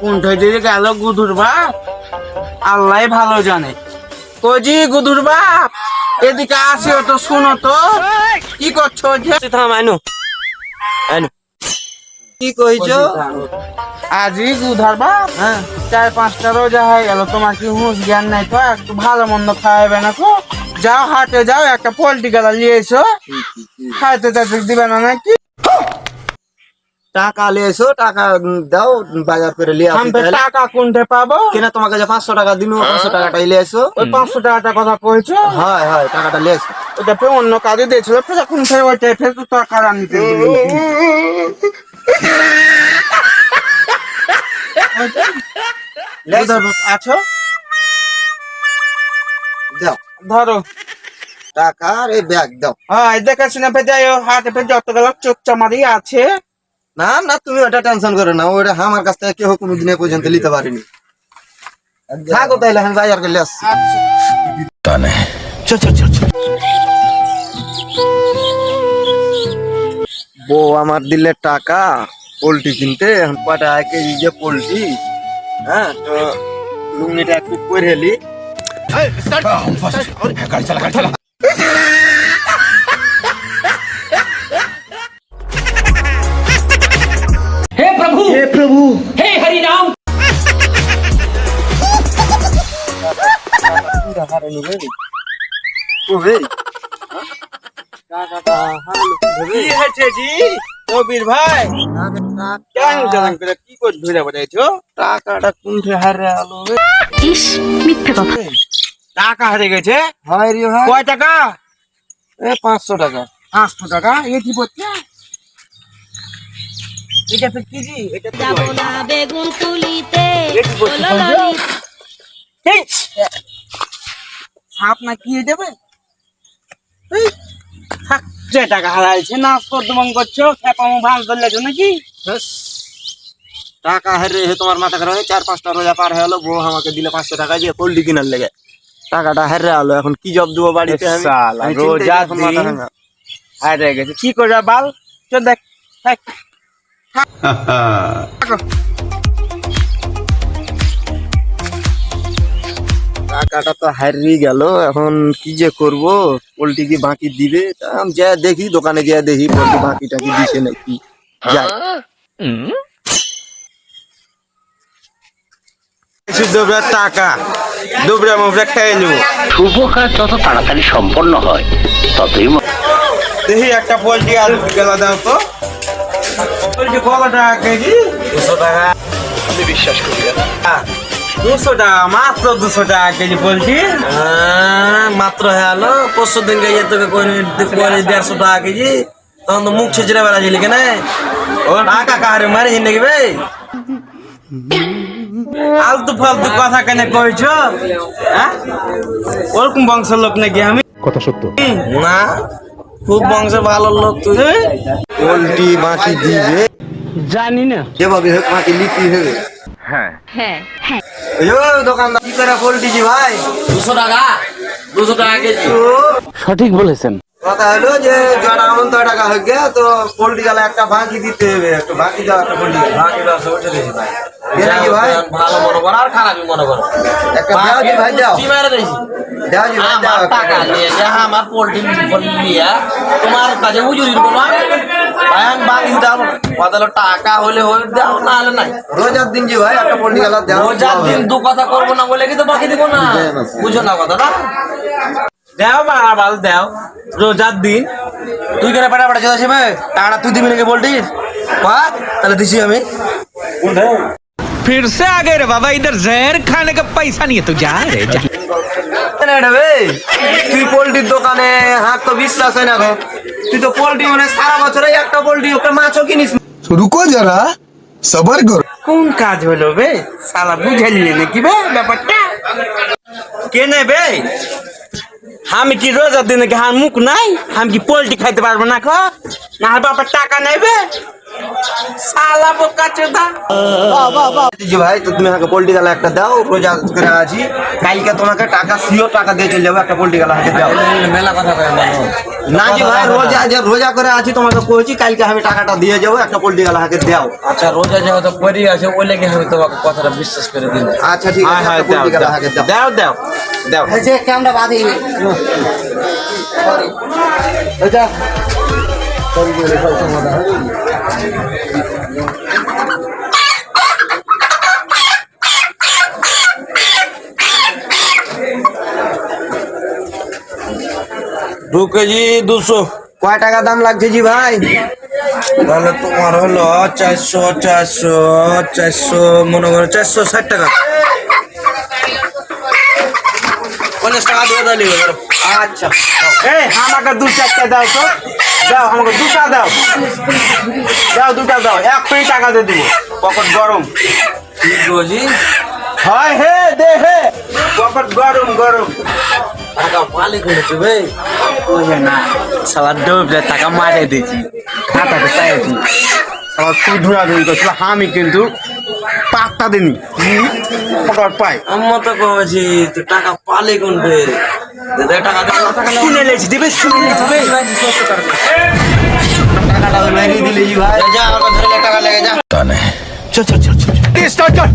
কোনটায় দিকে গেল গুদুর বাপ? আল্লাহ ভালো জানে। কজি গুদুর বাপ? এদিকে আসিও তো শুনো তো। কি করছ যে? থাম আইনু। আইনু। কি কইছো? আজই গুধার বাপ? হ্যাঁ। চার পাঁচটা রোজা হয়ে গেল তোমার কি হুঁশ জ্ঞান নাই তো? একটু ভালো মন্দ খাওয়াবে না তো যাও হাটে যাও একটা পোল্ট্রি গেলা নিয়ে এসো। খাইতে টাইতে দিবে না নাকি? টাকা এসো টাকা দাও বাজার করে লিয়ে আমি টাকা কোনটা পাবো? কেনা তোমাকে যে পাঁচশো টাকা দিনু পাঁচশো টাকাটাই এসো ওই পাঁচশো টাকাটা কথা কইছো হয় হয় টাকাটা এসো ওটা অন্য কাজে দিয়েছিল ফের এখন ফের ওইটাই ফের তো টাকা আনতে আছো? দাও। ধরো। টাকা আর এই ব্যাগ দাও। হ্যাঁ দেখাচ্ছি না ফের যাই হাতে ফের যত গেল চোখ চামারি আছে না না তুমি ওটা টেনশন করো না ওটা আমার কাছ থেকে কেউ কোনোদিন পর্যন্ত নিতে পারিনি। থাকো তাইলে আমি বাজার করে লিয়ে আসছি বউ আমার দিলে টাকা পোল্ট্রি কিনতে এখন কটা এক কেজি যে পোল্ট্রি হ্যাঁ তো লুঙ্গিটা একটু করে টাকাটা কুণ্ঠে হারে আলো রে। ইস মিথ্যে কথা। টাকা হারে গেছে? হয় কয় টাকা? এ পাঁচশো টাকা। পাঁচশো টাকা? এ কি পড়ছে এটা তো কেজি এটা যাব না বেগুন তুলিতে সাপ না কি থাক, যে টাকা হারাইছে না সদ্যমন করছ খেপামো ভাঙ ধরলেছো নাকি? টাকা হারে হে তোমার মাথা খারাপ হয়ে চার পাঁচটা রোজা পার হয়ে গেলো বউ আমাকে দিলে পাঁচশো টাকা দিয়ে পোল্ট্রি কিনার লেগে। টাকাটা হারে আলো এখন কি জব দেবো বাড়িতে রোজা। হারে গেছে। কি করে বাল? চল দেখ। টাকাটা তো হারিয়ে গেল এখন কি যে করব? পোল্ট্রি কি বাকি দিবে? যা দেখি দোকানে যা দেখি পোল্ট্রি বাকি টাকি দিছে নাকি। যাই। কিছু দুবরা টাকা দুবরা মুবরা খেয়ে নিব। শুভ কাজ যত তাড়াতাড়ি সম্পন্ন হয় ততই দেখি একটা পোল্ট্রি আলু গেলা দাও তো। কত টাকা কেজি? দুশো টাকা। আমি বিশ্বাস করি দুশো টাকা মাত্র দুশো টাকা কেজি পোল্ট্রি আহ, মাত্র হয়ে পরশু দিন গিয়ে তোকে করে করে দেড়শো টাকা কেজি? তখন তো মুখ ছেঁচড়ে বেড়া ছিলি কেন? ও টাকা কাহারে মারি নাকি বে? আলতু ফালতু কথা কেন কইছ? হ্যাঁ? ওরকম বংশের লোক নাকি আমি? না। খুব বংশে ভালো লোক তুই পোল্ট্রি বাকি দিবে। জানি না। যেভাবে হোক বাকি লিখি হবে। হ্যাঁ। হ্যাঁ ওই দোকানদার কি করে পোল্ট্রি জি ভাই? দুশো টাকা দুশো টাকা কেজি। সঠিক বলেছেন। কথা হলো যে যারা এমন তো টাকা হয়ে গিয়া তো পোল্ট্রি গেলে একটা বাকি দিতে হবে। একটু বাকি দাও একটা পোল্ট্রি বাকি দাও সবটা ভাই। নাকি ভাই? ভালো মনে করো আর খারাপই মনে করো। একটা দাও জি ভাই দাও। কি মেরে দিয়েছি দাও জি ভাই দাও টাকা নিয়ে যা আমার পোল্ট্রি নিয়ে তোমার কাছে আমি বাকি দাও কথা টাকা হলে হলে দাও না হলে নাই। রোজার দিন জি ভাই একটা পোল্ট্রি গেলে দাও। রোজার দিন দু কথা করব না বলে কি তো বাকি দিব না? বুঝো না কথাটা দেও বাড়া বাল দেও। রোজার দিন। তুই কেন পেটা পেটা চলে আসবে টাকাটা তুই দিবি নাকি পোল্ট্রি বাহ তাহলে দিছি আমি। फिर से आ गए रे बाबा इधर जहर खाने का पैसा नहीं है तू जा रे जा না রে বে, তুই পোল্ট্রির দোকানে হাত তো বিশ্বাস হয় না গো তুই তো পোল্ট্রি মানে সারা বছরে একটা পোল্ট্রি ওকে মাছও কিনিস না। रुको जरा सबर करो কোন কাজ হলো বে সালা বুঝালি নাকি বে ব্যাপারটা কে নেবে আমি কি রোজার দিনে কি হার মুখ নাই আমি কি পোল্ট্রি খাইতে পারবো না খো না বাবার টাকা নেবে সালা বোকা চোদা জি ভাই তো তুমি আমাকে পোল্ট্রি গালা একটা দাও রোজা করে আছি কালকে তোমাকে টাকা সিও টাকা দিয়ে চলে যাব একটা পোল্ট্রি গালা হাতে দাও। মেলা কথা কয় মানুষ না জি ভাই রোজা যে রোজা করে আছি তোমাকে কইছি কালকে আমি টাকাটা দিয়ে যাব একটা পোল্ট্রি গালা হাতে দাও। আচ্ছা রোজা যেহেতু পরি আছে ওই লেগে আমি তোমাকে কথাটা বিশ্বাস করে দিন আচ্ছা ঠিক হ্যাঁ আছে হ্যাঁ একটা দাও পোল্ট্রি গালা হাতে দাও। দাও দাও দাও। যে ক্যামেরা বাঁধি দু কেজি দুশো। কয় টাকা দাম লাগছে জি ভাই? তাহলে তোমার হলো চারশো চারশো চারশো মনে করো চারশো ষাট টাকা। পঞ্চাশ টাকা দিয়ে হবে। আচ্ছা। এই আমাকে দু চারটা দাও তো। দাও আমাকে দুটা দাও। দাও দুটা দাও। এক পেয়ে টাকা দিয়ে দিব। পকেট গরম। কি হয় হে দে হে। পকেট গরম গরম। টাকা পালে করেছে ভাই না টাকা মারে দিয়েছি। খাতাতে ধুরা ধুরি করছিল আমি কিন্তু পাত্তা দিনি পকর পাই আম্মা তো কমেছি তো টাকা পালে কোন টাকা শুনে লেছি দেবে শুনে লেছি ভাই টাকাটা ভাই। যা ধরে টাকা লেগে যা। চল চল চল চল